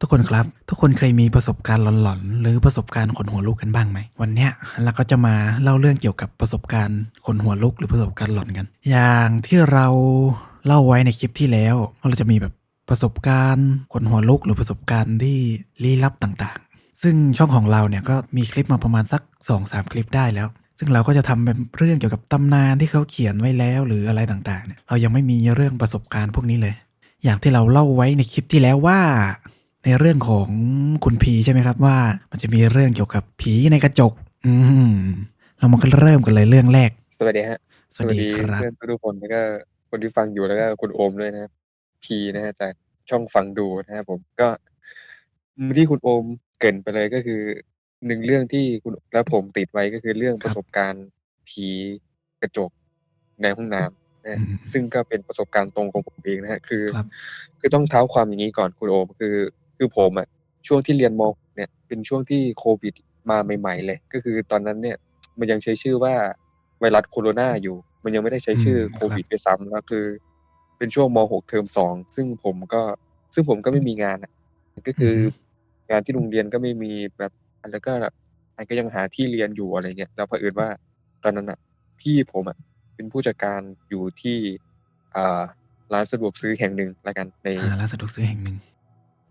ทุกคนครับ ทุกคนเคยมีประสบการณ์หลอนๆ หรือประสบการณ์ขนหัวลุกกันบ้างไหม วันเนี้ยเราก็จะมาเล่าเรื่องเกี่ยวกับประสบการณ์ขนหัวลุกหรือประสบการณ์หลอนกัน อย่างที่เราเล่าไว้ในคลิปที่แล้วว่าเราจะมีแบบประสบการณ์ขนหัวลุกหรือประสบการณ์ที่ลี้ลับต่างๆ ซึ่งช่องของเราเนี่ยก็มีคลิปมาประมาณสัก2อสคลิปได้แล้ว ซึ่งเราก็จะทำเป็นเรื่องเกี่ยวกับตำนานที่เขาเขียนไว้แล้วหรืออะไรต่างๆเนี่ยเรายังไม่มีเรื่องประสบการณ์พวกนี้เลย อย่างที่เราเล่าไว้ในคลิปที่แล้วว่า ในเรื่องของคุณพีใช่ไหมครับว่า มันจะมีเรื่องเกี่ยวกับผีในกระจก อืมเรามาเริ่มกันเลยเรื่องแรก สวัสดีฮะสวัสดีครับเพื่อนทุกๆคนแล้วก็คนที่ฟังอยู่แล้วก็คุณโอมด้วยนะครับพีนะฮะจากช่องฟังดูนะครับผมก็ที่คุณโอมเกรินไปเลยก็คือหนึ่งเรื่องที่คุณและผมติดไว้ก็คือเรื่องประสบการณ์ผีกระจกในห้องน้ำนะฮะอืมซึ่งก็เป็นประสบการณ์ตรงของผมเองนะฮะคือครับคือต้องเท้าความอย่างนี้ก่อนคุณโอม คือ คือผมอะช่วงที่เรียนม .6 เนี่ยเป็นช่วงที่โควิดมาใหม่ ๆ เลย ก็คือตอนนั้นเนี่ยมันยังใช้ชื่อว่าไวรัสโคโรนาอยู่ มันยังไม่ได้ใช้ชื่ออืมโควิดด้วยซ้ำแล้วคือ เป็นช่วงม .6 เทอมสองซึ่งผมก็ซึ่งผมก็ไม่มีงานอะก็คือออฮึงานที่โรงเรียนก็ไม่มีแบบแล้วก็อันก็ยังหาที่เรียนอยู่อะไรเงี้ยแล้วเผอิญว่าตอนนั้นน่ะ พี่ผมอะเป็นผู้จัดการอยู่ที่อ่าร้านสะดวกซื้อแห่งหนึ่งแล้วกันในอ่าร้านสะดวกซื้อแห่งหนึ่ง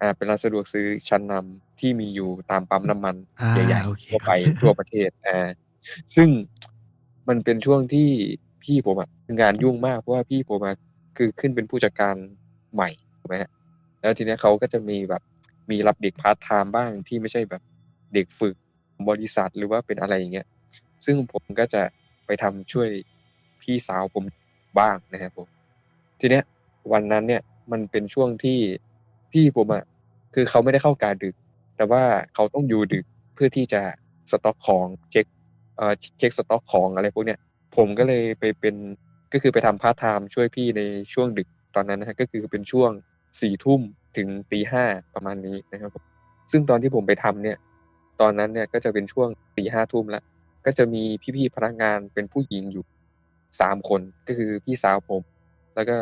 อ่าเป็นร้านสะดวกซื้อชั้นนำที่มีอยู่ตามปั๊มน้ำมันอ่าใหญ่โอเคๆทั่วคไปรับทั่วประเทศอาซึ่งมันเป็นช่วงที่พี่ผมอะงานยุ่งมากเพราะว่าพี่ผมอะคือขึ้นเป็นผู้จัดการใหม่ถูกไหมครับแล้วทีเนี้ยเขาก็จะมีแบบมีรับเด็กพาร์ตไทม์บ้างที่ไม่ใช่แบบเด็กฝึกบริษัทหรือว่าเป็นอะไรอย่างเงี้ยซึ่งผมก็จะไปทำช่วยพี่สาวผมบ้างนะครับผมทีเนี้ยวันนั้นเนี่ยมันเป็นช่วงที่ พี่ผมอะคือเขาไม่ได้เข้ากะดึก แต่ว่าเขาต้องอยู่ดึกเพื่อที่จะสต็อกของเช็กเอ่อเช็กสต็อกของอะไรพวกเนี้ยผมก็เลยไปเป็นก็คือไปทำพาร์ตไทม์ช่วยพี่ในช่วงดึกตอนนั้นนะครับก็คือเป็นช่วง4ทุ่มถึงตีห้าประมาณนี้นะครับซึ่งตอนที่ผมไปทำเนี่ย ตอนนั้นเนี่ยก็จะเป็นช่วงตีห้าทุ่มล้วก็จะมีพี่ๆพนักงานเป็นผู้หญิงอยู่สามคนก็คือพี่สาวผม แล้วก็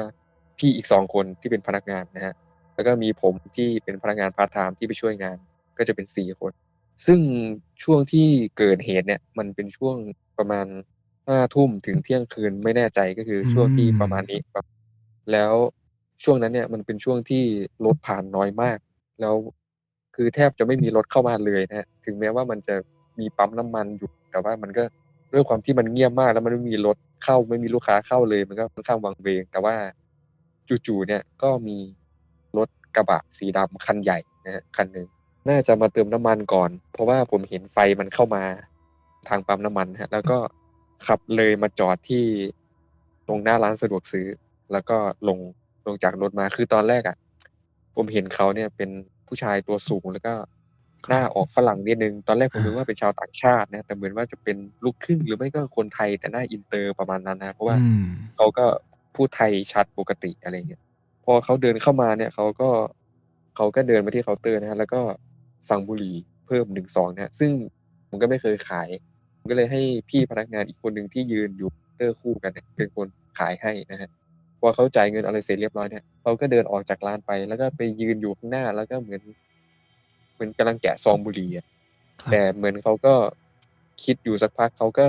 พี่อีกสองคนที่เป็นพนักงานนะฮะ แล้วก็มีผมที่เป็นพนักงานพาร์ทไทม์ที่ไปช่วยงานก็จะเป็นสี่คน ซึ่งช่วงที่เกิดเหตุเนี่ย มันเป็นช่วงประมาณห้าทุ่มถึงเที่ยงคืนไม่แน่ใจก็คือช่วงที่ประมาณนี้ครับแล้วช่วงนั้นเนี่ยมันเป็นช่วงที่รถผ่านน้อยมาก แล้วคือแทบจะไม่มีรถเข้ามาเลยนะฮะถึงแม้ว่ามันจะมีปั๊มน้ำมันอยู่ แต่ว่ามันก็ด้วยความที่มันเงียบมากแล้วมันไม่มีรถเข้าไม่มีลูกค้าเข้าเลย มันก็ค่อนข้างวังเวง แต่ว่าจู่ๆเนี่ยก็มีรถ กระบะสีดำคันใหญ่นะฮะคันหนึ่งน่าจะมาเติมน้ำมันก่อน เพราะว่าผมเห็นไฟมันเข้ามาทางปั๊มน้ำมันฮะแล้วก็ขับเลยมาจอดที่ตรงหน้าร้านสะดวกซื้อ แล้วก็ลงลงจากรถมาคือตอนแรกอะผมเห็นเขาเนี่ยเป็นผู้ชายตัวสูงแล้วก็หน้าออกฝรั่งนิดนึง ตอนแรกผมนึกว่าเป็นชาวต่างชาตินะ แต่เหมือนว่าจะเป็นลูกครึ่งหรือไม่ก็คนไทยแต่หน้าอินเตอร์ประมาณนั้นนะ เพราะว่าอืมเขาก็พูดไทยชัดปกติอะไรเงี้ย พอเขาเดินเข้ามาเนี่ยเขาก็เขาก็เดินมาที่เคาน์เตอร์นะฮะแล้วก็สั่งบุหรี่เพิ่มหนึ่งซองนะฮะซึ่งผมก็ไม่เคยขายผมก็เลยให้พี่พนักงานอีกคนหนึ่งที่ยืนอยู่เคาน์เตอร์คู่กันเนี่ยเป็นคนขายให้นะฮะพอเขาจ่ายเงินอะไรเสร็จเรียบร้อยเนี่ยเขาก็เดินออกจากร้านไป แล้วก็ไปยืนอยู่ข้างหน้าแล้วก็เหมือนเหมือนกำลังแกะซองบุหรี่อะครับแต่เหมือนเขาก็คิดอยู่สักพักเขาก็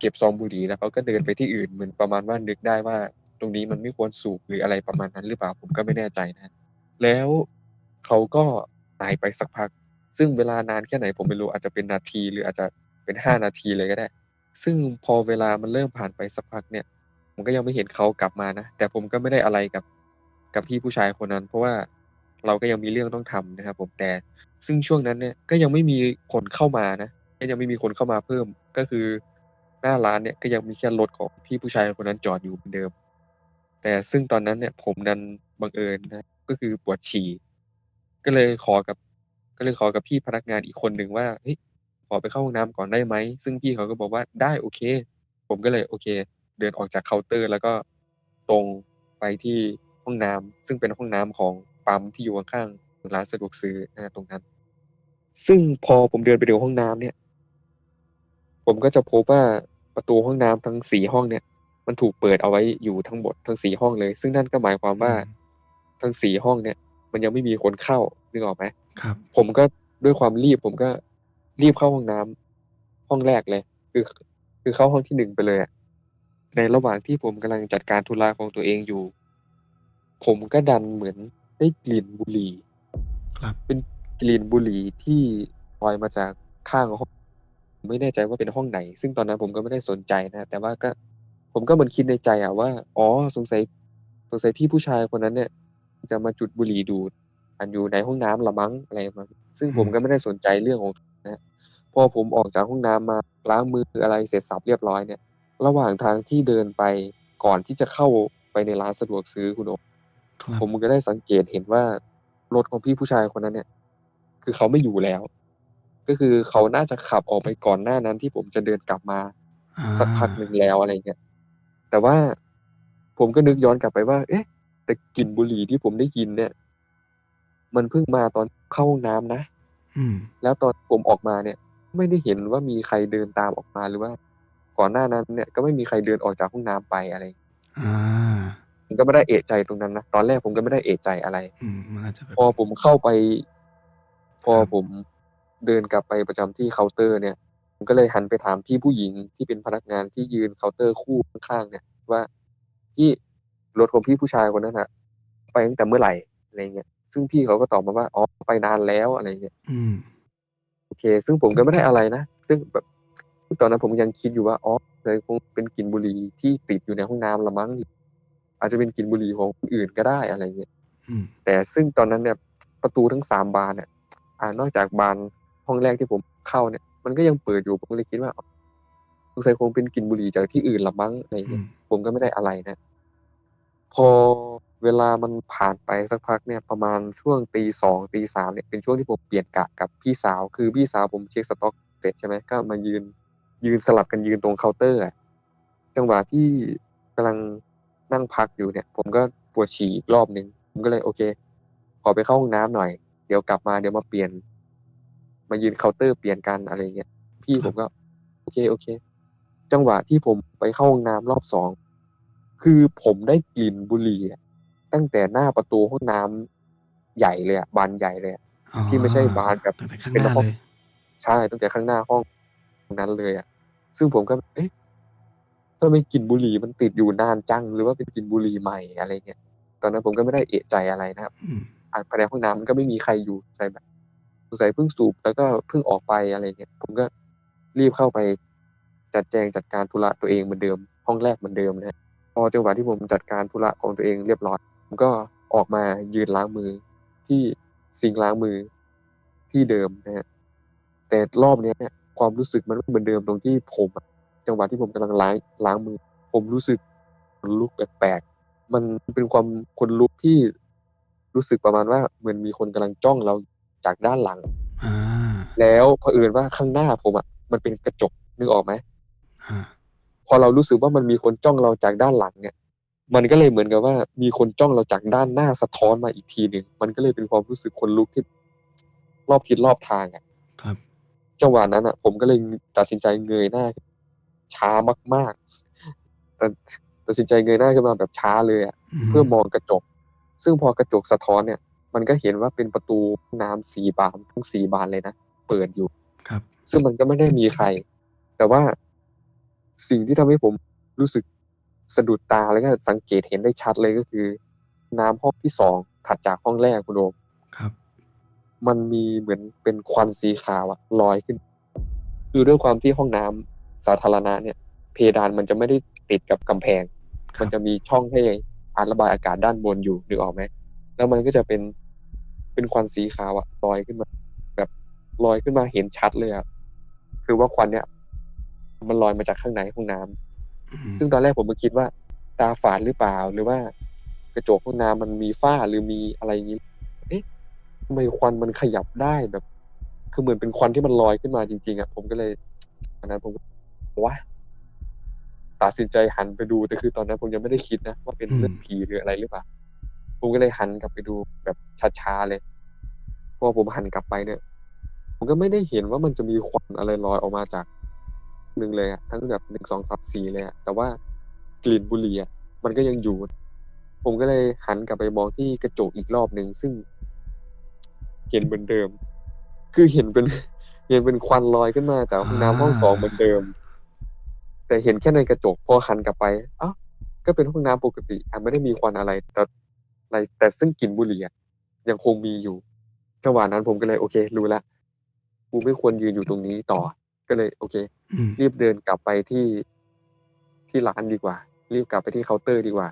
เก็บซองบุหรี่แล้วเขาก็เดินไปที่อื่นเหมือนประมาณว่านึกได้ว่า ตรงนี้มันไม่ควรสูบหรืออะไรประมาณนั้นหรือเปล่าผมก็ไม่แน่ใจนะ แล้วเขาก็หายไปสักพัก ซึ่งเวลานานแค่ไหนผมไม่รู้อาจจะเป็นนาทีหรืออาจจะเป็นห้านาทีเลยก็ได้ ซึ่งพอเวลามันเริ่มผ่านไปสักพักเนี่ยผมก็ยังไม่เห็นเขากลับมานะ แต่ผมก็ไม่ได้อะไรกับกับพี่ผู้ชายคนนั้น เพราะว่าเราก็ยังมีเรื่องต้องทำนะครับ ผมแต่ซึ่งช่วงนั้นเนี่ยก็ยังไม่มีคนเข้ามานะก็ยังไม่มีคนเข้ามาเพิ่มก็คือหน้าร้านเนี่ยก็ยังมีแค่รถของพี่ผู้ชายคนนั้นจอดอยู่เหมือนเดิม แต่ซึ่งตอนนั้นเนี่ยผมดันบังเอิญนะก็คือปวดฉี่ก็เลยขอกับ ก็เลยขอกับพี่พนักงานอีกคนหนึ่งว่าเฮ้ยขอไปเข้าห้องน้ำก่อนได้ไหมซึ่งพี่เขาก็บอกว่าได้โอเค ผมก็เลยโอเค เดินออกจากเคาน์เตอร์ แล้วก็ตรงไปที่ห้องน้ำซึ่งเป็นห้องน้ำของปั๊มที่อยู่ข้างๆร้านสะดวกซื้อนะตรงนั้น ซึ่งพอผมเดินไปถึงห้องน้ำเนี่ย ผมก็จะพบว่าประตูห้องน้ำทั้งสี่ห้องเนี่ย มันถูกเปิดเอาไว้อยู่ทั้งหมดทั้งสี่ห้องเลย ซึ่งนั่นก็หมายความว่าอืมทั้งสี่ห้องเนี่ย มันยังไม่มีคนเข้านึกออกไหมครับ ผมก็ด้วยความรีบผมก็รีบเข้าห้องน้ำห้องแรกเลย คือ คือเข้าห้องที่1ไปเลยอะในระหว่างที่ผมกำลังจัดการธุระของตัวเองอยู่ ผมก็ดันเหมือนได้กลิ่นบุหรี่ ครับ เป็นกลิ่นบุหรี่ที่ลอยมาจากข้างห้องไม่แน่ใจว่าเป็นห้องไหน ซึ่งตอนนั้นผมก็ไม่ได้สนใจนะ แต่ว่าก็ ผมก็เหมือนคิดในใจอะว่า อ๋อ สงสัย สงสัยพี่ผู้ชายคนนั้นเนี่ย จะมาจุดบุหรี่ดูดกันอยู่ในห้องน้ำล่ะมั้งอะไรประมาณนี้ซึ่งอืผมมก็ไม่ได้สนใจเรื่องของนะครับพอผมออกจากห้องน้ำมาล้างมืออะไรเสร็จสรรพเรียบร้อยเนี่ย ระหว่างทางที่เดินไปก่อนที่จะเข้าไปในร้านสะดวกซื้อคุณโอ๊คครับผมก็ได้สังเกตเห็นว่ารถของพี่ผู้ชายคนนั้นเนี่ย คือเขาไม่อยู่แล้ว ก็คือเขาน่าจะขับออกไปก่อนหน้านั้นที่ผมจะเดินกลับมาอาสักพักหนึ่งแล้วอะไรอย่างเงี้ย แต่ว่าผมก็นึกย้อนกลับไปว่า เอ๊ะ แต่กลิ่นบุหรี่ที่ผมได้ยินเนี่ย มันเพิ่งมาตอนเข้าห้องน้ำนะอืม แล้วตอนผมออกมาเนี่ย ไม่ได้เห็นว่ามีใครเดินตามออกมาหรือว่า ก่อนหน้านั้นเนี่ยก็ไม่มีใครเดินออกจากห้องน้ำไปอะไรอาผมก็ไม่ได้เอะใจตรงนั้นนะตอนแรกผมก็ไม่ได้เอะใจอะไร อืมมันอาจจะแบบพอผมเข้าไป พอครับผมเดินกลับไปประจำที่เคาน์เตอร์เนี่ยผม ก็เลยหันไปถามพี่ผู้หญิงที่เป็นพนักงานที่ยืนเคาน์เตอร์คู่ข้างๆเนี่ย ว่า"พี่รถของพี่ผู้ชายคนนั้นน่ะไปตั้งแต่เมื่อไหร่?"อะไรอย่างเงี้ยซึ่งพี่เขาก็ตอบมาว่า"อ๋อไปนานแล้ว"อะไรอย่างเงี้ยอืมโอเค ซึ่งผมก็ไม่ได้อะไรนะซึ่งแบบซึ่งตอนนั้นผมยังคิดอยู่ว่าอ๋อเออคงเป็นกลิ่นบุหรี่ที่ติดอยู่ในห้องน้ำล่ะมั้งอาจจะเป็นกลิ่นบุหรี่ของคนอื่นก็ได้อะไรอย่างเงี้ยอืมแต่ซึ่งตอนนั้นเนี่ยประตูทั้ง3บานเนี่ยอ่านอกจากบานห้องแรกที่ผมเข้าเนี่ย มันก็ยังเปิดอยู่ผมก็เลยคิดว่าสงสัยคงเป็นกลิ่นบุหรี่จากที่อื่นล่ะมั้งอะไรอย่างอืเงี้ยมผมก็ไม่ได้อะไรนะ พอเวลามันผ่านไปสักพักเนี่ย ประมาณช่วงตี2ตี3เนี่ยเป็นช่วงที่ผมเปลี่ยนกะกับพี่สาว คือพี่สาวผมเช็กสต๊อกเสร็จใช่ไหมก็มายืน ยืนสลับกันยืนตรงเคาน์เตอร์อะจังหวะที่กำลังนั่งพักอยู่เนี่ย ผมก็ปวดฉี่อีกรอบหนึ่งผมก็เลยโอเค ขอไปเข้าห้องน้ำหน่อย เดี๋ยวกลับมาเดี๋ยวมาเปลี่ยน มายืนเคาน์เตอร์เปลี่ยนกันอะไรอย่างเงี้ยพี่คผรับมก็ โอเคๆจังหวะที่ผมไปเข้าห้องน้ำรอบ2คือผมได้กลิ่นบุหรี่อะตั้งแต่หน้าประตูห้องน้ำใหญ่เลยอะบานใหญ่เลยอะอ๋อที่ไม่ใช่บานแบบตั้งแต่ข้างเป็นหน้าห้องเลยใช่ตั้งแต่ข้างหน้าห้องนั้นเลยอะซึ่งผมก็ เอ๊ะทำไมกลิ่นบุหรี่มันติดอยู่นานจัง หรือว่าเป็นกลิ่นบุหรี่ใหม่อะไรเงี้ยตอนนั้นผมก็ไม่ได้เอะใจอะไรนะครับอืมอ่าภายในห้องน้ำมันก็ไม่มีใครอยู่สงสัยแบบส งสัยเพิ่งสูบแล้วก็เพิ่งออกไปอะไรเงี้ยผมก็รีบเข้าไปจัดแจงจัดการธุระตัวเองเหมือนเดิม ห้องแรกเหมือนเดิมนะพอจังหวะที่ผมจัดการธุระของตัวเองเรียบร้อยผมก็ออกมายืนล้างมือที่ซิงล้างมือที่เดิมนะครับแต่รอบเนี้ยความรู้สึกมันไม่เหมือนเดิมตรงที่ผมจังหวะที่ผมกำลังล้างล้างมือ ผมรู้สึกขนลุกแปลกๆมันเป็นความขนลุกที่รู้สึกประมาณว่าเหมือนมีคนกำลังจ้องเรา จากด้านหลังอาแล้วเผอิญว่าข้างหน้าผมอะมันเป็นกระจกนึกออกไหม?อาพอเรารู้สึกว่ามันมีคนจ้องเราจากด้านหลังเนี่ย มันก็เลยเหมือนกับว่า มีคนจ้องเราจากด้านหน้าสะท้อนมาอีกทีหนึ่งมันก็เลยเป็นความรู้สึกขนลุกที่รอบทิศรอบทางอะครับจังหวะนั้นน่ะ ผมก็เลยตัดสินใจเงยหน้า ช้ามากๆตัดตัดสินใจเงยหน้าขึ้นมาแบบช้าเลยอะอืเพื่อมมองกระจก ซึ่งพอกระจกสะท้อนเนี่ย มันก็เห็นว่าเป็นประตูห้องน้ำ4บานทั้ง4บานเลยนะเปิดอยู่ครับ ซึ่งมันก็ไม่ได้มีใคร แต่ว่าสิ่งที่ทำให้ผมรู้สึกสะดุดตาแล้วก็สังเกตเห็นได้ชัดเลยก็คือ น้ำห้องที่2ถัดจากห้องแรกคุณโดมครับ มันมีเหมือนเป็นควันสีขาวอะลอยขึ้น คือด้วยความที่ห้องน้ำสาธารณะเนี่ย เพดานมันจะไม่ได้ติดกับกำแพงคมันรับจะมีช่องให้การระบายอากาศด้านบนอยู่นึกออกไหม?แล้วมันก็จะเป็น เป็นควันสีขาวอะลอยขึ้นมา แบบลอยขึ้นมาเห็นชัดเลยอะคือว่าควันเนี่ย มันลอยมาจากข้างในห้องน้ำอืมซึ่งตอนแรกผมก็คิดว่า ตาฝาดหรือเปล่าหรือว่ากระจกห้องน้ำมันมีฝ้าหรือมีอะไรงี้ เอ๊ะทำไมควันมันขยับได้แบบ คือเหมือนเป็นควันที่มันลอยขึ้นมาจริงๆอะผมก็เลยตอนนั้นผมก็วะตัดสินใจหันไปดูแต่คือตอนนั้นผมยังไม่ได้คิดนะว่าเป็นอืเรื่อมงผีหรืออะไรหรือเปล่าผมก็เลยหันกลับไปดูแบบช้าๆเลย พอผมหันกลับไปเนี่ย ผมก็ไม่ได้เห็นว่ามันจะมีควันอะไรลอยออกมาจากหนึ่งเลยอะทั้งแบบ1 2 3 4เลยอะแต่ว่ากลิ่นบุหรี่อะมันก็ยังอยู่ ผมก็เลยหันกลับไปมองที่กระจกอีกรอบหนึ่งซึ่ง เห็นเหมือนเดิม คือเห็นเป็นเห็นเป็นควันลอยขึ้นมาจากห้องน้ำห้องสองเหมือนเดิม แต่เห็นแค่ในกระจกพอหันกลับไปอ้าวก็เป็นห้องน้ำปกติอะไม่ได้มีควันอะไรแต่อะไรแต่ซึ่งกลิ่นบุหรี่อะยังคงมีอยู่ จังหวะนั้นผมก็เลยโอเค รู้ละกูไม่ควรยืนอยู่ตรงนี้ต่อ ก็เลย โอเคอืมรีบเดินกลับไปที่ที่ร้านดีกว่า รีบกลับไปที่เคาน์เตอร์ดีกว่า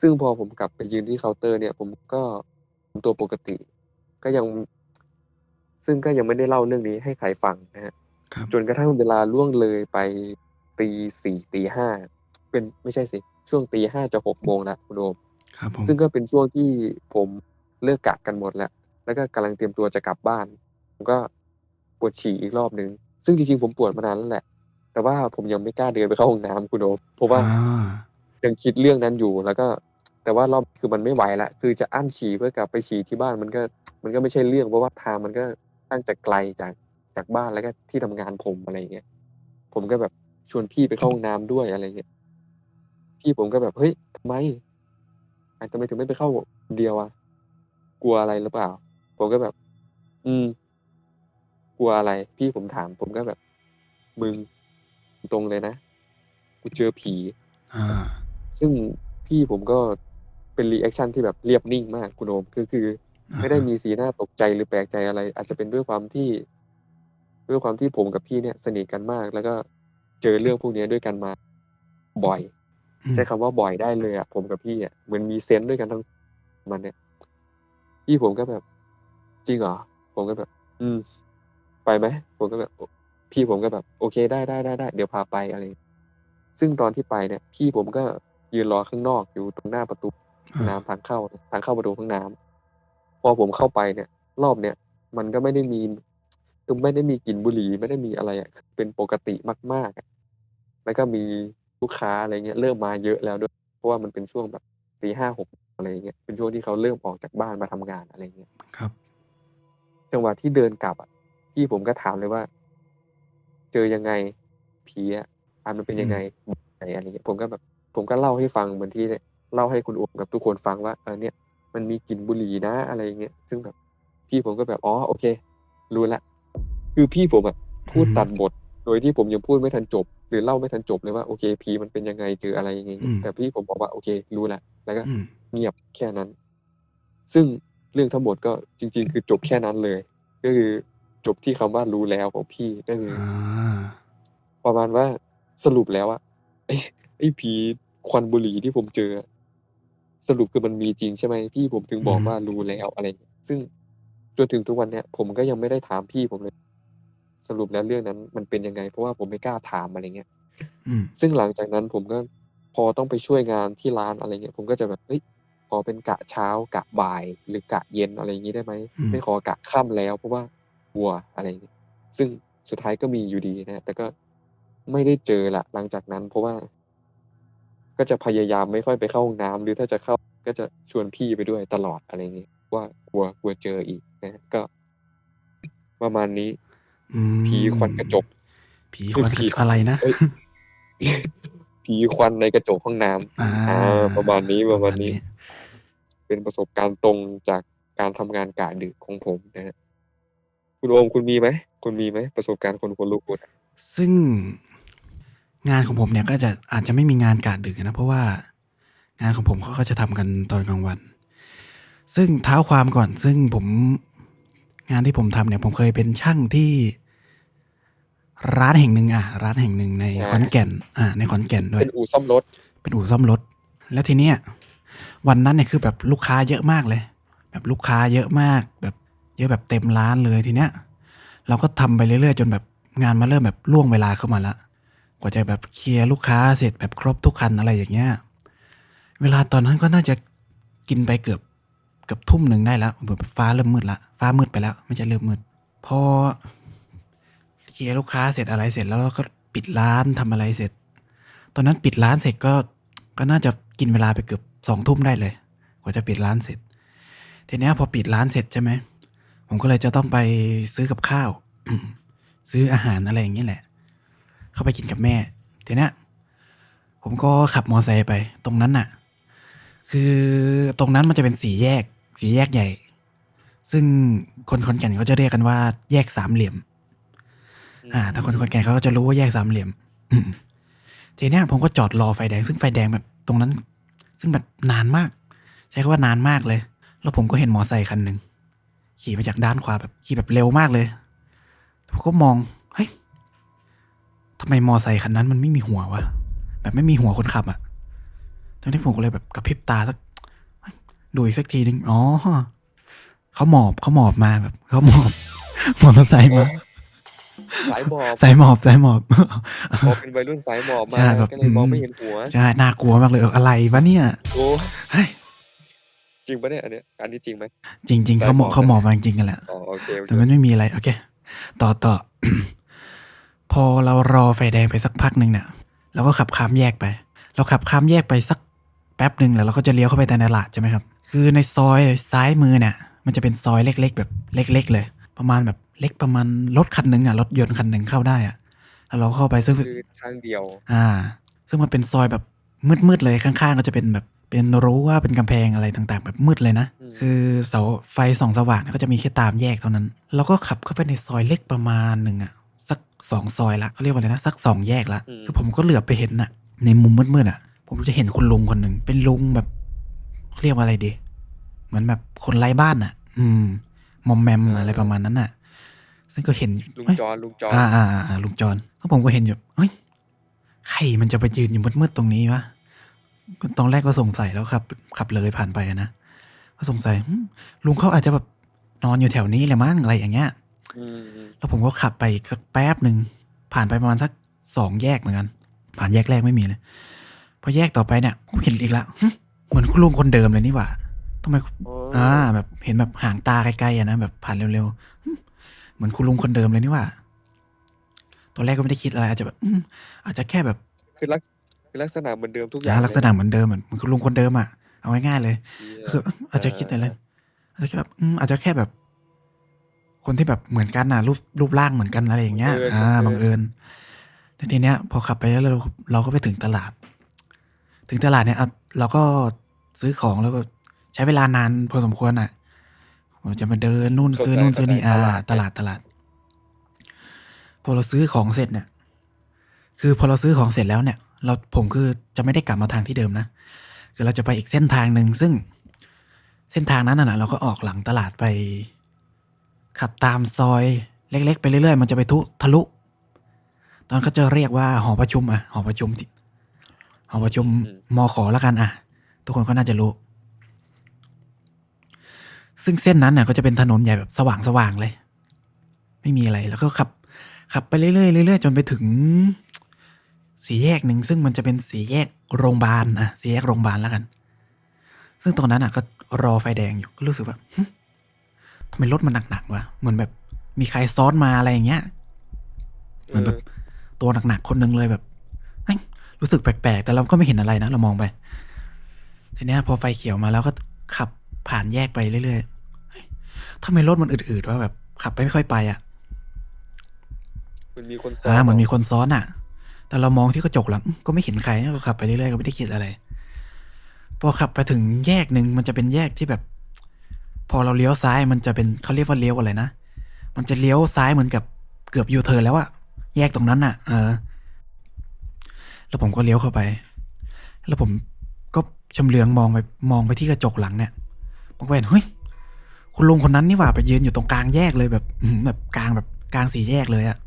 ซึ่งพอผมกลับไปยืนที่เคาน์เตอร์เนี่ย ผมก็ทำตัวปกติ ก็ยัง ซึ่งก็ยังไม่ได้เล่าเรื่องนี้ให้ใครฟังนะฮะครับจนกระทั่งเวลาล่วงเลยไปตีสี่ตีห้าเป็นไม่ใช่สิช่วงตีห้าจะหกโมงแล้วคุณโอมครับผมซึ่งก็เป็นช่วงที่ผมเลิกกะกันหมดแล้ว แล้วก็กำลังเตรียมตัวจะกลับบ้าน ผมก็ปวดฉี่อีกรอบนึงซึ่งจริงๆผมปวดมานานแล้วแหละ แต่ว่าผมยังไม่กล้าเดินไปเข้าห้องน้ำคุณโอมเพราะว่าอ่ายังคิดเรื่องนั้นอยู่แล้วก็ แต่ว่ารอบคือมันไม่ไหวละคือจะอั้นฉี่เพื่อกลับไปฉี่ที่บ้านมันก็มันก็ไม่ใช่เรื่องเพราะว่าทางมันก็ค่อนข้างจะไกลจากจากบ้านแล้วก็ที่ทำงานผมอะไรอย่างเงี้ยผมก็แบบชวนพี่ไปเข้าห้องน้ำด้วยอะไรเงี้ยพี่ผมก็แบบเฮ้ยทำไมอะทำไมถึงไม่ไปเข้าคนเดียวอะกลัวอะไรหรือเปล่า ผมก็แบบ อืม กลัวอะไร พี่ผมถาม ผมก็แบบ มึงตรงเลยนะ กูเจอผี อ่า ซึ่งพี่ผมก็เป็นรีแอคชั่นที่แบบเรียบนิ่งมากคุณโอมคือคือไม่ได้มีสีหน้าตกใจหรือแปลกใจอะไร อาจจะเป็นด้วยความที่ด้วยความที่ผมกับพี่เนี่ยสนิทกันมาก แล้วก็เจอเรื่องพวกนี้ด้วยกันมาบ่อย อืมใช้คำว่าบ่อยได้เลยอะผมกับพี่อะเหมือนมีเซนส์ด้วยกันทั้งมันเนี่ยพี่ผมก็แบบ จริงเหรอผมก็แบบ อืม ไปไหมผมก็แบบ พี่ผมก็แบบ โอเคได้ได้ได้ได้เดี๋ยวพาไปอะไรอย่างเงี้ยซึ่งตอนที่ไปเนี่ย พี่ผมก็ยืนรอข้างนอกอยู่ตรงหน้าประตูห้องอ่าน้ำทางเข้าทางเข้าประตูห้องน้ำพอผมเข้าไปเนี่ย รอบเนี่ยมันก็ไม่ได้มีคือไม่ได้มีกลิ่นบุหรี่ไม่ได้มีอะไรอะเป็นปกติมากๆอะแล้วก็มีลูกค้าอะไรเงี้ยเริ่มมาเยอะแล้วด้วย เพราะว่ามันเป็นช่วงแบบตีห้าหกอะไรเงี้ยเป็นช่วงที่เขาเริ่มออกจากบ้านมาทำงานอะไรเงี้ยครับ จังหวะที่เดินกลับอะพี่ผมก็ถามเลยว่า เจอยังไงผีอะอะมันเป็นยังไงบอกหน่อยอะไรเงี้ยผมก็แบบ ผมก็เล่าให้ฟังเหมือนที่เล่าให้คุณโอมกับทุกคนฟังว่าเออเนี่ย มันมีกลิ่นบุหรี่นะอะไรเงี้ยซึ่งแบบ พี่ผมก็แบบอ๋อโอเค รู้ละคือพี่ผมอะพูดอืมตัดบท โดยที่ผมยังพูดไม่ทันจบ หรือเล่าไม่ทันจบเลยว่าโอเคผีมันเป็นยังไงเจออะไรยังไงอืมแต่พี่ผมบอกว่าโอเค รู้ละแล้วก็อืมเงียบแค่นั้น ซึ่ง เรื่องทั้งหมดก็จริง ๆ คือจบแค่นั้นเลย ก็คือจบที่คำว่ารู้แล้วของพี่ก็คือออ่าประมาณว่าสรุปแล้วอะไอ้ไอ้ผีควันบุหรี่ที่ผมเจออะสรุปคือมันมีจริงใช่ไหมพี่ผมถึงบอกอืมว่ารู้แล้วอะไรอย่างเงี้ยซึ่งจนถึงทุกวันเนี้ยผมก็ยังไม่ได้ถามพี่ผมเลย สรุปแล้วเรื่องนั้นมันเป็นยังไง เพราะว่าผมไม่กล้าถามอะไรเงี้ยอืมซึ่งหลังจากนั้นผมก็พอต้องไปช่วยงานที่ร้านอะไรเงี้ย ผมก็จะแบบเฮ้ย ขอเป็นกะเช้ากะบ่าย หรือกะเย็นอะไรอย่างงี้ได้ไหมอืมไม่ขอกะค่ำแล้ว เพราะว่ากลัวอะไรอย่างเงี้ยซึ่งสุดท้ายก็มีอยู่ดีนะแต่ก็ไม่ได้เจอละหลังจากนั้น เพราะว่า ก็จะพยายามไม่ค่อยไปเข้าห้องน้ำหรือถ้าจะเข้าก็จะชวนพี่ไปด้วยตลอดอะไรอย่างเงี้ยว่ากลัวกลัวเจออีกนะก็ ประมาณนี้อืมผีควันกระจกผีควันผีอะไรนะเอ้ยผีควันในกระจกห้องน้ำอ่าอ่าประมาณนี้ประมาณนี้ เป็นประสบการณ์ตรงจากการทำงานกะดึกของผมนะฮะคุณโอมคุณมีไหมคุณมีไหมประสบการณ์คนคนลุกคุณซึ่งงานของผมเนี่ยก็จะอาจจะไม่มีงานกะดึกนะเพราะว่างานของผมเขาก็จะทำกันตอนกลางวัน ซึ่งเท้าความก่อน ซึ่งผมงานที่ผมทำเนี่ย ผมเคยเป็นช่างที่ร้านแห่งหนึ่งอะ ร้านแห่งหนึ่งในขอนแก่น อ่า ในขอนแก่นด้วย เป็นอู่ซ่อมรถ เป็นอู่ซ่อมรถ แล้วทีเนี้ย วันนั้นเนี่ยคือแบบลูกค้าเยอะมากเลย แบบลูกค้าเยอะมาก แบบเยอะแบบเต็มร้านเลยทีเนี้ย เราก็ทำไปเรื่อยๆ จนแบบงานมาเริ่มแบบล่วงเวลาเข้ามาละกว่าจะแบบเคลียร์ลูกค้าเสร็จแบบครบทุกคันอะไรอย่างเงี้ย เวลาตอนนั้นก็น่าจะกินไปเกือบเกือบทุ่มหนึ่งได้แล้วแบบฟ้าเริ่มมืดละฟ้ามืดไปแล้ว ไม่ใช่เริ่มมืดพอเคลียร์ลูกค้าเสร็จอะไรเสร็จแล้วเราก็ปิดร้านทำอะไรเสร็จ ตอนนั้นปิดร้านเสร็จก็ก็น่าจะกินเวลาไปเกือบ สองทุ่มได้เลยกว่าจะปิดร้านเสร็จ ทีเนี้ยพอปิดร้านเสร็จใช่ไหม ผมก็เลยจะต้องไปซื้อกับข้าว ซื้ออาหารอะไรอย่างเงี้ยแหละ เข้าไปกินกับแม่ ทีเนี้ยผมก็ขับมอไซค์ไป ตรงนั้นน่ะ คือตรงนั้นมันจะเป็นสี่แยก สี่แยกใหญ่ ซึ่งคนขอนแก่นเขาจะเรียกกันว่า แยกสามเหลี่ยม อ่า ถ้าคนขอนแก่นเขาก็จะรู้ว่าแยกสามเหลี่ยมอืมทีเนี้ยผมก็จอดรอไฟแดง ซึ่งไฟแดงแบบตรงนั้น ซึ่งแบบนานมาก ใช้คำว่านานมากเลย แล้วผมก็เห็นมอไซค์คันหนึ่งขี่มาจากด้านขวาแบบขี่แบบเร็วมากเลยผมก็มองเฮ้ยทำไมมอไซค์คันนั้นมันไม่มีหัววะแบบไม่มีหัวคนขับอะตอนนี้ผมก็เลยแบบกระพริบตาสักดูอีกสักทีนึงอ๋อเขาหมอบเขาหมอบมาแบบเขาหมอบมอเตอร์ไซค์มา สายหมอบสายหมอบสายหมอบพอเป็นวัยรุ่นสายหมอบมาใช่แบบก็เลยมองอืมไม่เห็นหัว ใช่น่ากลัวมากเลยเอออะไรวะเนี่ยโอ้เฮ้ยจริงปะเนี่ยอันเนี้ยอันนี้จริงไหมจริง ๆเขาหมอบสายหมอบเขาหมอบมาจริงๆกันแหละอ๋อโอเคโอเคแต่มันไม่มีอะไรโอเคต่อต่อ พอเรารอไฟแดงไปสักพักหนึ่งเนี่ยเราก็ขับข้ามแยกไป เราขับข้ามแยกไปสักแป๊บหนึ่งแล้วเราก็จะเลี้ยวเข้าไปในตลาดใช่ไหมครับ คือในซอยซ้ายมือเนี่ย มันจะเป็นซอยเล็ก ๆ แบบเล็ก ๆ เลย ประมาณแบบ เล็กประมาณรถคันหนึ่งอะรถยนต์คันหนึ่งเข้าได้อะแล้วเราเข้าไปซึ่งคือทางเดียว อ่า ซึ่งมันเป็นซอยแบบมืดๆเลยข้างๆก็จะเป็นแบบเป็นรั้วเป็นกำแพงอะไรต่างๆ แบบมืดเลยนะอืมคือเสาไฟส่องสว่างเนี่ยก็จะมีแค่ตามแยกเท่านั้นเราก็ขับเข้าไปในซอยเล็กประมาณหนึ่งอะสักสองซอยละเขาเรียกว่าอะไรนะสักสองแยกละคือผมก็เหลือบไปเห็นอะในมุมมืดๆอะผมจะเห็นคุณลุงคนหนึ่งเป็นลุงแบบเขาเรียกว่าอะไรดี เหมือนแบบคนไร้บ้านอะอืมมอมแมมอะไรประมาณนั้นอะ ซึ่งก็เห็นลุงเอ้ยจอนลุงจอนอ่าอ่าอ่าอ่าลุงจอนก็ผมก็เห็นอยู่เอ้ยใครมันจะไปยืนอยู่มืดๆตรงนี้วะก็ตอนแรกก็สงสัยแล้วขับ ขับเลยผ่านไปอะนะก็สงสัยหึลุงเขาอาจจะแบบนอนอยู่แถวนี้แหละมั้งอะไรอย่างเงี้ยอืมอืมแล้วผมก็ขับไปอีกสักแป๊บหนึ่งผ่านไปประมาณสักสองแยกเหมือนกัน ผ่านแยกแรกไม่มีเลยพอแยกต่อไปเนี่ยผมเห็นอีกแล้วหึเหมือนคุณลุงคนเดิมเลยนี่หว่าทำไมอ๋ออ่า แบบเห็นแบบห่างตาไกลๆอะนะแบบผ่านเร็วๆหึ เหมือนคุณลุงคนเดิมเลยนี่หว่าตอนแรกก็ไม่ได้คิดอะไร อาจจะแบบอืมอาจจะแค่แบบคือลักคือลักษณะเหมือนเดิมทุกอย่าอ่างลักษณะเหมือนเดิมเหมือนเหมือนคุณลุงคนเดิมอะเอาง่ายๆเลย เชี่ยคืออาจจะคิดอะไรอาจจะแค่แบบอืมอาจจะแค่แบบ คนที่แบบเหมือนกันน่ะรูปรูปร่างเหมือนกันอะไรอย่างเงี้ย อ่าบังเอิญแต่ทีเนี้ย พอขับไปแล้วเราเราก็ไปถึงตลาด ถึงตลาดเนี่ยเอาเราก็ซื้อของแล้วก็ใช้เวลานานพอสมควรอะผม จะมาเดินนู่นซื้อนู่นซื้อนี่อ่าตลาดตลาด พอเราซื้อของเสร็จเนี่ย คือพอเราซื้อของเสร็จแล้วเนี่ย เราผมคือจะไม่ได้กลับมาทางที่เดิมนะคือเราจะไปอีกเส้นทางหนึ่งซึ่ง เส้นทางนั้นน่ะเราก็ออกหลังตลาดไป ขับตามซอยเล็ก ๆ ไปเรื่อยๆ มันจะไปทุทะลุ ตอนเขาจะเรียกว่าหอประชุมอะหอประชุมที่หอประชุมมอขอแล้วกันอะ ทุกคนก็น่าจะรู้ ซึ่งเส้นนั้นน่ะก็จะเป็นถนนใหญ่แบบสว่างๆเลย ไม่มีอะไรแล้วก็ขับ ขับไปเรื่อยๆเรื่อยๆจนไปถึงสี่แยกหนึ่งซึ่งมันจะเป็นสี่แยกโรงพยาบาลอะสี่แยกโรงพยาบาลแล้วกัน ซึ่งตรงนั้นอะก็รอไฟแดงอยู่ก็รู้สึกแบบหึทำไมรถมันหนักๆวะเหมือนแบบมีใครซ้อนมาอะไรอย่างเงี้ยเหมือนแบบตัวหนักๆคนหนึ่งเลยแบบเฮ้ยรู้สึกแปลกๆ แต่เราก็ไม่เห็นอะไรนะ เรามองไป ทีเนี้ยพอไฟเขียวมาแล้วก็ขับผ่านแยกไปเรื่อยๆเฮ้ย ทำไมรถมันอืดๆวะแบบขับไปไม่ค่อยไปอะมันมีคนซ้อนอ่าเหมือนมีเรคนซ้อนอะ แต่เรามองที่กระจกแล้วอืมก็ไม่เห็นใครก็ขับไปเรื่อยๆก็ไม่ได้คิดอะไร พอขับไปถึงแยกหนึ่งมันจะเป็นแยกที่แบบ พอเราเลี้ยวซ้ายมันจะเป็นเขาเรียกว่าเลี้ยวอะไรนะมันจะเลี้ยวซ้ายเหมือนกับเกือบยูเทิร์นแล้วอะแยกตรงนั้นอะเออ แล้วผมก็เลี้ยวเข้าไป แล้วผมก็ชำเลืองมองไปมองไปที่กระจกหลังเนี่ยผมก็เห็นเฮ้ย คุณลุงคนนั้นนี่หว่าไปยืนอยู่ตรงกลางแยกเลยแบบอื้อหือแบบกลางแบบกลางสี่แยกเลยอะ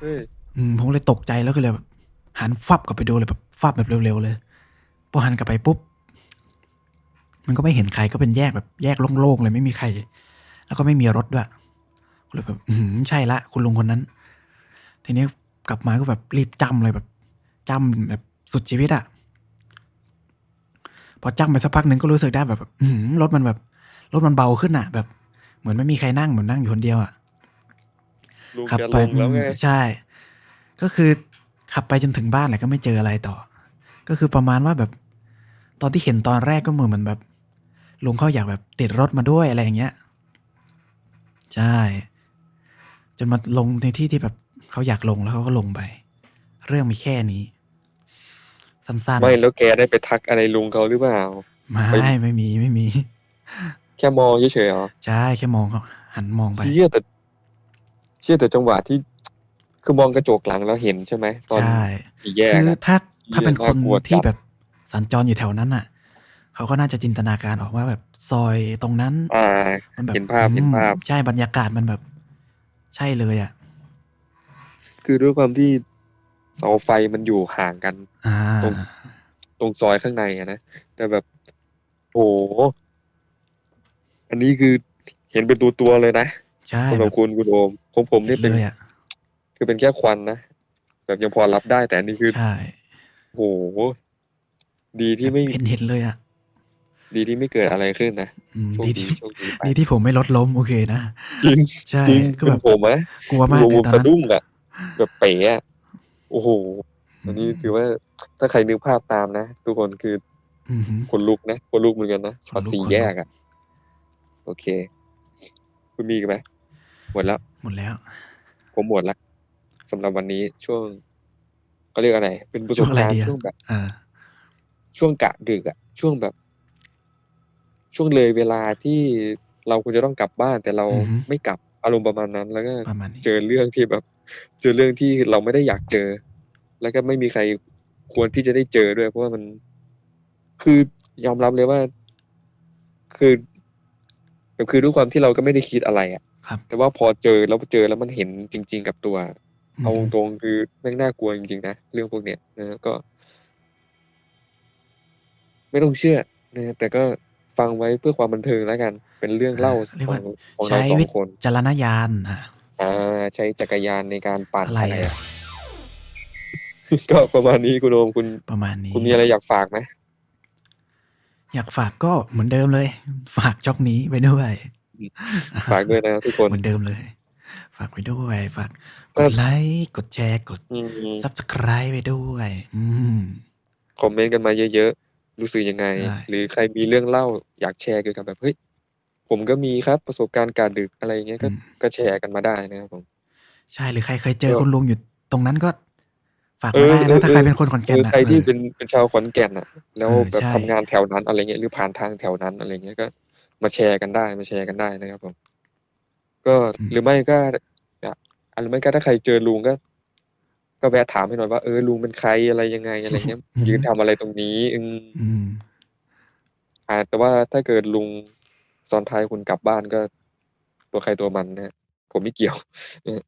เฮ้ยอืมผมเลยตกใจแล้วก็เลยแบบหันฟับกลับไปดูเลยแบบฟับแบบเร็วๆเลยพอหันกลับไปปุ๊บ มันก็ไม่เห็นใครก็เป็นแยกแบบแยกโล่งๆเลยไม่มีใคร แล้วก็ไม่มีรถด้วยก็เลยแบบอืมใช่ละคุณลุงคนนั้น ทีนี้กลับมาก็แบบรีบจำเลยแบบจำแบบสุดชีวิตอะพอจำไปสักพักหนึ่งก็รู้สึกได้แบบ อืมรถมันแบบ รถมันเบาขึ้นอะแบบ เหมือนไม่มีใครนั่งเหมือนนั่งอยู่คนเดียวอะลุงขับจะไปลงแล้วไงอืมใช่ ก็คือขับไปจนถึงบ้านแหละก็ไม่เจออะไรต่อ ก็คือประมาณว่าแบบ ตอนที่เห็นตอนแรกก็เหมือนเหมือนแบบลุงเขาอยากแบบติดรถมาด้วยอะไรอย่างเงี้ยใช่จนมาลงในที่ที่แบบเขาอยากลงแล้วเขาก็ลงไป เรื่องมีแค่นี้ สั้นๆ ไม่แล้วแกได้ไปทักอะไรลุงเขาหรือเปล่า ไม่ไปไม่มีไม่มี แกค่มองเฉยๆเหรอ?ใช่แค่มองก็หันมองไป เชี่ยแต่เชี่ยแต่จังหวะที่ คือมองกระจกหลังแล้วเห็นใช่ไหม?ตอนใช่สี่แยคืกออะ ถ้าเชี่ถ้ายเป็นคน่านกลัวที่จัดแบบสัญจรอยู่แถวนั้นน่ะ เขาก็น่าจะจินตนาการออกว่าแบบซอยตรงนั้นอามันแบบเห็นภาพอืเห็นมภาพใช่บรรยากาศมันแบบ ใช่เลยอะคือด้วยความที่เสาไฟมันอยู่ห่างกันอาตรง ตรงซอยข้างในอะนะแต่แบบโอ้โฮ อันนี้คือเห็นเป็นตัวๆเลยนะใช่สำหแบรับบคุณคุณโอมของผมเห็นี่นเป็เลนยอะคือเป็นแค่ควันนะแบบยังพอรับได้แต่อันนี้คือใช่โอ้โฮดีที่แบบไม่เห็นๆเลยอะดีที่ไม่เกิดอะไรขึ้นนะอืมโชคดีดีที่โชคดีไปดีที่ผมไม่รถล้มโอเคนะจริงใช่จริงก็เป็แบนบผมอะกลัวโอ้มากโฮเลยผมตอนสะนั้นดุ้งอะแบบเป๋อะโอ้โฮอือันนี้ถือมว่าถ้าใครนึกภาพตามนะ ทุกคนคืออือฮึขนลุกนะขนลุกเหมือนกันนะขช็อนตลุสี่กแยๆกอะ โอเค คุณมีอีกไหม?หมดแล้ว หมดแล้ว ผมหมดแล้วสำหรับวันนี้ช่วงเขาเรียกอะไร เป็นประชส่วงบอะไรการดีณ์อช่ะ?วงแบบอาช่วงกะดึกอะช่วงแบบ ช่วงเลยเวลาที่เราควรจะต้องกลับบ้าน แต่เราอือฮึไม่กลับอารมณ์ประมาณนั้น แล้วก็ประมาณนี้เจอเรื่องที่แบบ เจอเรื่องที่เราไม่ได้อยากเจอ แล้วก็ไม่มีใครควรที่จะได้เจอด้วย เพราะว่ามันคือยอมรับเลยว่า คือ แต่คือด้วยความที่เราก็ไม่ได้คิดอะไรอะครับ แต่ว่าพอเจอแล้วเจอแล้วมันเห็นจริง ๆ กับตัวอะอืเอาอฮึตรงๆคือแม่งน่ากลัวจริงๆนะเรื่องพวกเนี้ยนะครับก็ ไม่ต้องเชื่อนะครับแต่ก็ฟังไว้เพื่อความบันเทิงแล้วกัน เป็นเรื่องอาเล่าสเรียกว่าของของใชเรา้สอวงิคนจารณญาณอาอาใช้จักรยานในการปั่นอะไรอะไรออะก็ประมาณนี้คุณโอมคุณประมาณนีคุณ้มีอะไรอยากฝากไหม? อยากฝากก็เหมือนเดิมเลย ฝากช่องนี้ไว้ด้วยอืมฝากด้วยนะครับทุกคน เหมือนเดิมเลย ฝากไว้ด้วย ฝากกครัดบไลก์กดแชร์กดอืม Subscribe ไว้ด้วย อืม คอมเมนต์กันมาเยอะๆ รู้สึกยังไง?ใช่หรือใครมีเรื่องเล่าอยากแชร์เกี่ยวกับแบบเฮ้ย ผมก็มีครับประสบการณ์กะดึกอะไรอย่างเงี้ยอืก็ม ก็แชร์กันมาได้นะครับผม ใช่หรือใครเคยเจกอ็คุณลุงอยู่ตรงนั้นก็ ฝากมาได้เออนะถ้าใครเป็นๆคนขอนๆแเกอ่นอน่ะใครเอที่อ เป็นเป็นชาวขอนแก่นน่ะ แล้เอวอแบบใช่ ทำงานแถวนั้นอะไรเงี้ยหรือผ่านทางแถวนั้นอะไรเงี้ยก็มาแชร์กันได้มาแชร์กันได้นะครับผม ก็อืมหรือไม่ก็อะอ่าหรือไม่ก็ถ้าใครเจอลุงก็ ก็แวะถามให้หน่อยว่าเออลุงเป็นใครอะไรยังไงอะไรเงี้ย อือยืฮึนทำอะไรตรงนี้ อืมอืมอาแต่ว่าถ้าเกิดลุงซ้อนท้ายคุณกลับบ้านก็ ตัวใครตัวมันนะครับผมไม่เกี่ยวอือ